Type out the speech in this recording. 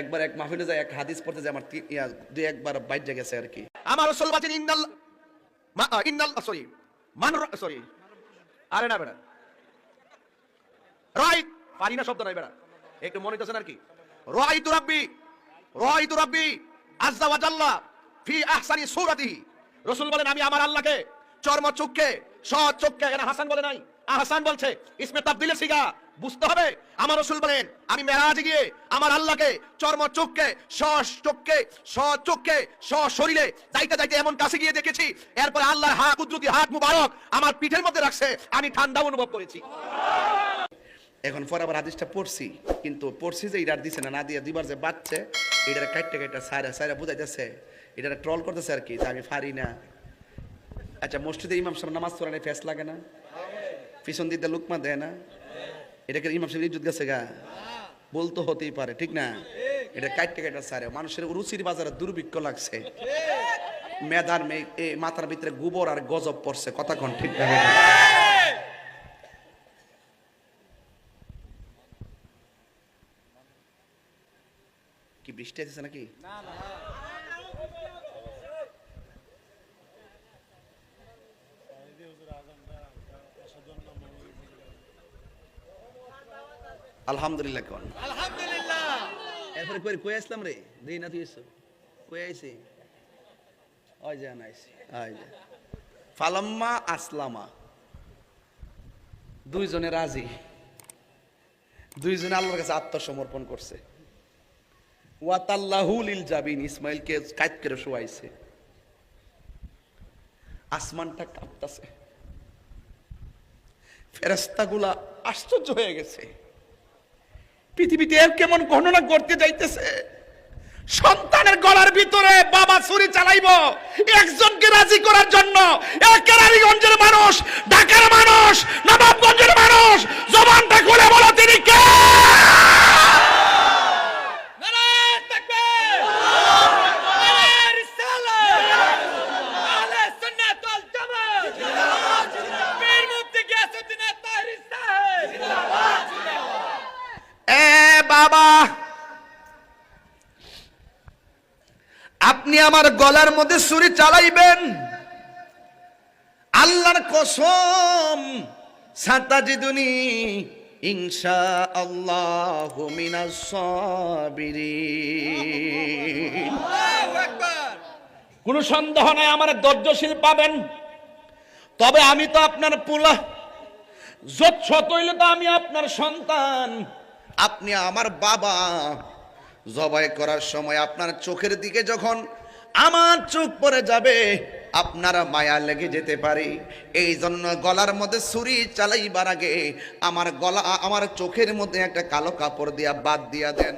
একবার এক মাহফিলে যায়, এক হাদিস পড়তে যায়, আমার দুই একবার বাইরে গেছে আর কি। আমার রসুল বলছেন ইন্নাল ইন্নাল, সরি, মান সরি। আরে না বেড়া। রাইট পারি না শব্দ নাই বেড়া। একটু মনে হচ্ছে আর কি। রাইতু রাব্বি রাইতু রাব্বি, আজ্জা ওয়া জাল্লা ফি আহসানি সূরাতিহি। রাসূল বলেন, আমি আমার আল্লাহকে চর্ম চক্ষে সৎ চক্ষে এখানে হাসান বলে নাই। আহসান বলছে, ইসমে তাবদিলের সিগা বুঝতে হবে? আমার রসুল বলেন, আমি মেরাজে গিয়ে আমার আল্লাহকে, চর্ম চোখকে চক্ষে স শরীরে যাইতে যাইতে এমন কাছে গিয়ে দেখেছি, এরপরে আল্লাহর হাত, কুদরতি হাত মুবারক আমার পিঠের মধ্যে রাখছে, আমি ঠান্ডা অনুভব করেছি। এখন পরে আবার হাদিসটা পড়ছি, কিন্তু পড়ছি যে এটার দিছে না না দিয়ে দিবার যে বাচ্চে এটার কাটতে কাটতে সারা সারা বুঝাইতেছে এটা ট্রল করতেছে আর কি যে আমি পারি না। আচ্ছা মসজিদে ইমাম সাহেব নামাজ পড়ানে ফেস লাগে না? পিছন দিতে লুকমা দেয় না? এটাকে ইমাম সাহেব ইজ্জত গেছে গা। বলতো হতেই পারে, ঠিক না? এটা কাটতে কাটতে সারে। মানুষের রুচির বাজারে দুর্ভিক্ষ লাগছে। মেধার মাথার ভিতরে গোবর আর গজব পড়ছে। কথা ঠিক না? কি বৃষ্টি আছে নাকি? আলহামদুলিল্লাহ কোন। এরপরে কই কই আসলাম রে? দেই না তুই এসো। কই আইছি ওই যা নাইছি ওই যা। ফালাম্মা আসলামা। দুইজনে রাজি। দুইজনে আল্লাহর কাছে আত্মসমর্পণ করছে। ওয়াতাল্লাহুল ইল জাবিন ইসমাইলকে কাইত করে শোয়াইছে। আসমানটা কাঁপতাছে। ফেরেস্তাগুলা আশ্চর্য হয়ে গেছে। পৃথিবীতে এর কেমন গণনা করতে যাইতেছে? সন্তানের গলার ভিতরে বাবা ছুরি চালাইব, একজনকে রাজি করার জন্য কেরানীগঞ্জের মানুষ, ঢাকার মানুষ আপনি আমার গলার মধ্যে ছুরি চালাইবেন। আল্লাহর কসম, সাতাজিদুনি ইনশা আল্লাহু কোনো সন্দেহ নাই, আমার ধৈর্যশীল পাবেন। তবে আমি তো আপনার পোলা। যত শত হইলে তো আমি আপনার সন্তান। আপনি আমার বাবা। জবাই করার সময় আপনার চোখের দিকে যখন আমার চোখ পড়ে যাবে, আপনার মায়া লেগে যেতে পারে। এই জন্য গলার মধ্যে ছুরি চালাইবার আগে আমার গলা, আমার চোখের মধ্যে একটা কালো কাপড় দিয়া বাদ দিয়া দেন।